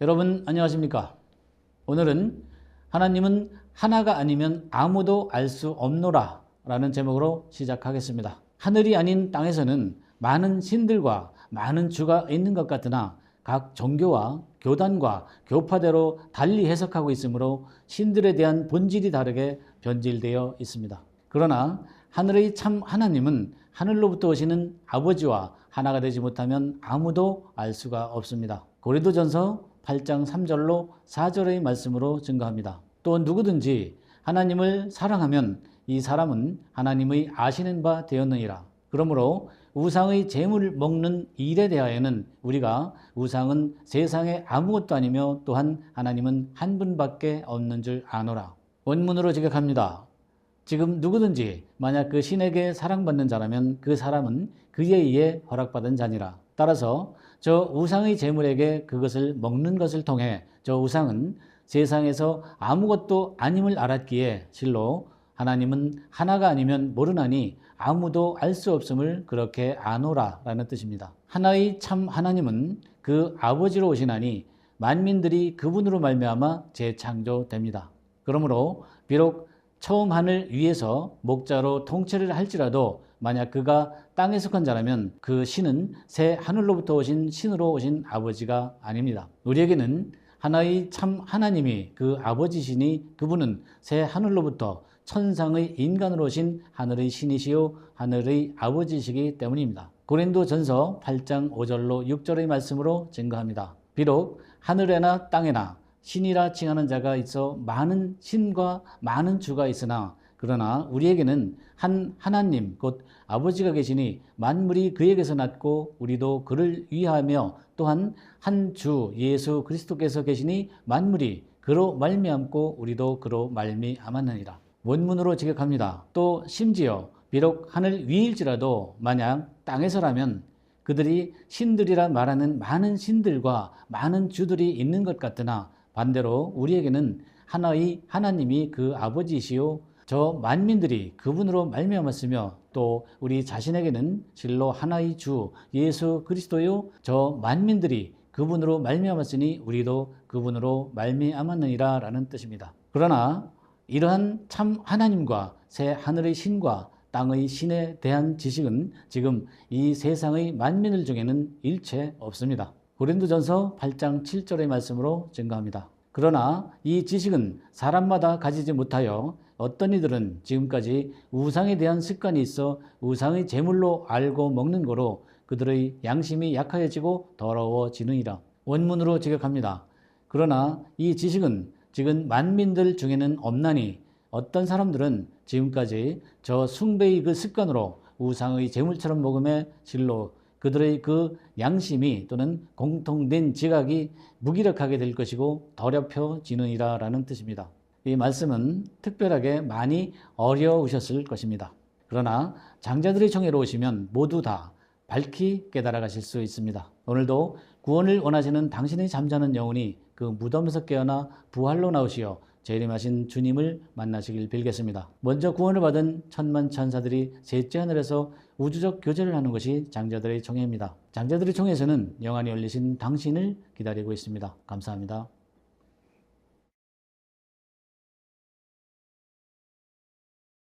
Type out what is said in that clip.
여러분 안녕하십니까? 오늘은 하나님은 하나가 아니면 아무도 알 수 없노라 라는 제목으로 시작하겠습니다. 하늘이 아닌 땅에서는 많은 신들과 많은 주가 있는 것 같으나 각 종교와 교단과 교파대로 달리 해석하고 있으므로 신들에 대한 본질이 다르게 변질되어 있습니다. 그러나 하늘의 참 하나님은 하늘로부터 오시는 아버지와 하나가 되지 못하면 아무도 알 수가 없습니다. 고린도전서 8장 3절로 4절의 말씀으로 증거합니다. 또 누구든지 하나님을 사랑하면 이 사람은 하나님의 아시는 바 되었느니라. 그러므로 우상의 재물을 먹는 일에 대하여는 우리가 우상은 세상에 아무것도 아니며 또한 하나님은 한 분밖에 없는 줄 아노라. 원문으로 지각합니다. 지금 누구든지 만약 그 신에게 사랑받는 자라면 그 사람은 그에 의해 허락받은 자니라. 따라서 저 우상의 재물에게 그것을 먹는 것을 통해 저 우상은 세상에서 아무것도 아님을 알았기에 실로 하나님은 하나가 아니면 모르나니 아무도 알 수 없음을 그렇게 아노라라는 뜻입니다. 하나의 참 하나님은 그 아버지로 오시나니 만민들이 그분으로 말미암아 재창조됩니다. 그러므로 비록 처음 하늘 위에서 목자로 통치를 할지라도 만약 그가 땅에 속한 자라면 그 신은 새 하늘로부터 오신 신으로 오신 아버지가 아닙니다. 우리에게는 하나의 참 하나님이 그 아버지시니 그분은 새 하늘로부터 천상의 인간으로 오신 하늘의 신이시요 하늘의 아버지시기 때문입니다. 고린도 전서 8장 5절로 6절의 말씀으로 증거합니다. 비록 하늘에나 땅에나 신이라 칭하는 자가 있어 많은 신과 많은 주가 있으나 그러나 우리에게는 한 하나님 곧 아버지가 계시니 만물이 그에게서 났고 우리도 그를 위하며 또한 한 주 예수 그리스도께서 계시니 만물이 그로 말미암고 우리도 그로 말미암았느니라. 원문으로 지격합니다. 또 심지어 비록 하늘 위일지라도 만약 땅에서라면 그들이 신들이라 말하는 많은 신들과 많은 주들이 있는 것 같으나 반대로 우리에게는 하나의 하나님이 그 아버지시요 저 만민들이 그분으로 말미암았으며 또 우리 자신에게는 실로 하나의 주 예수 그리스도요 저 만민들이 그분으로 말미암았으니 우리도 그분으로 말미암았느니라라는 뜻입니다. 그러나 이러한 참 하나님과 새 하늘의 신과 땅의 신에 대한 지식은 지금 이 세상의 만민들 중에는 일체 없습니다. 고린도전서 8장 7절의 말씀으로 증거합니다. 그러나 이 지식은 사람마다 가지지 못하여 어떤 이들은 지금까지 우상에 대한 습관이 있어 우상의 제물로 알고 먹는 거로 그들의 양심이 약하여지고 더러워지느니라. 원문으로 지적합니다. 그러나 이 지식은 지금 만민들 중에는 없나니 어떤 사람들은 지금까지 저 숭배의 그 습관으로 우상의 제물처럼 먹음에 실로 그들의 그 양심이 또는 공통된 지각이 무기력하게 될 것이고 더럽혀지느니라 라는 뜻입니다. 이 말씀은 특별하게 많이 어려우셨을 것입니다. 그러나 장자들의 총회로 오시면 모두 다 밝히 깨달아 가실 수 있습니다. 오늘도 구원을 원하시는 당신의 잠자는 영혼이 그 무덤에서 깨어나 부활로 나오시어 재림하신 주님을 만나시길 빌겠습니다. 먼저 구원을 받은 천만 천사들이 셋째 하늘에서 우주적 교제를 하는 것이 장자들의 총회입니다. 장자들의 총회에서는 영안이 열리신 당신을 기다리고 있습니다. 감사합니다.